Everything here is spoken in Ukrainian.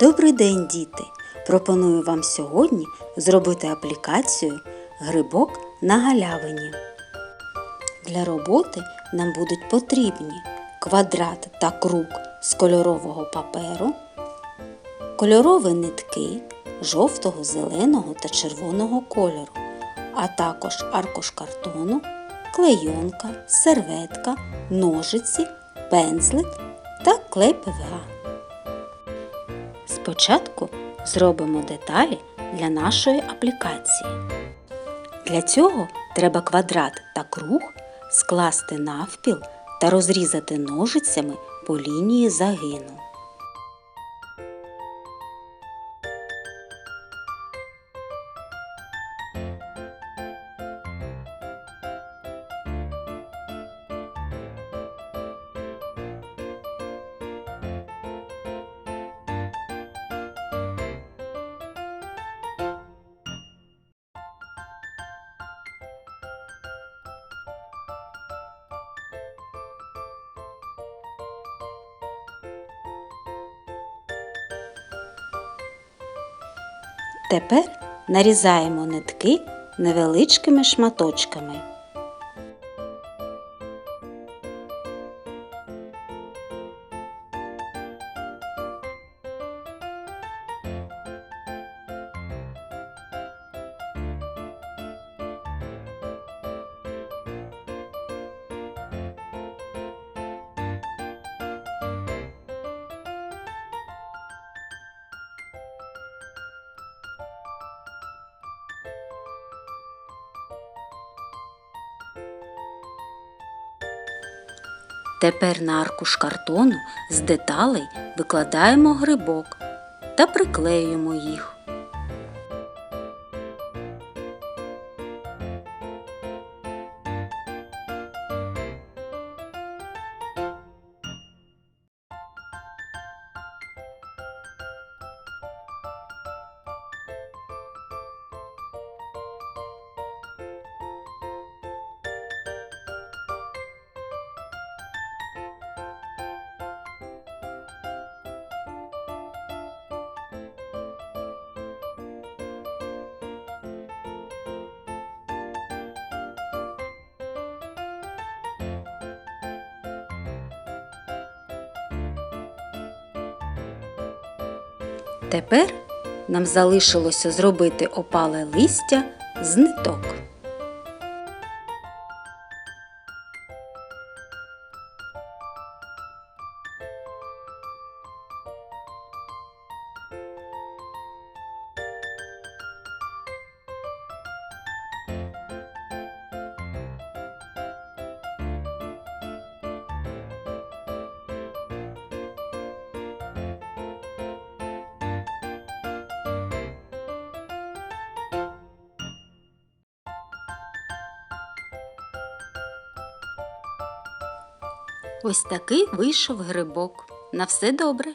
Добрий день, діти! Пропоную вам сьогодні зробити аплікацію Грибок на галявині. Для роботи нам будуть потрібні квадрат та круг з кольорового паперу, кольорові нитки жовтого, зеленого та червоного кольору, а також аркуш картону, клейонка, серветка, ножиці, пензлик та клей ПВА. Спочатку зробимо деталі для нашої аплікації. Для цього треба квадрат та круг скласти навпіл та розрізати ножицями по лінії загину. Тепер нарізаємо нитки невеличкими шматочками. Тепер на аркуш картону з деталей викладаємо грибок та приклеюємо їх. Тепер нам залишилося зробити опале листя з ниток. Ось такий вийшов грибок. На все добре.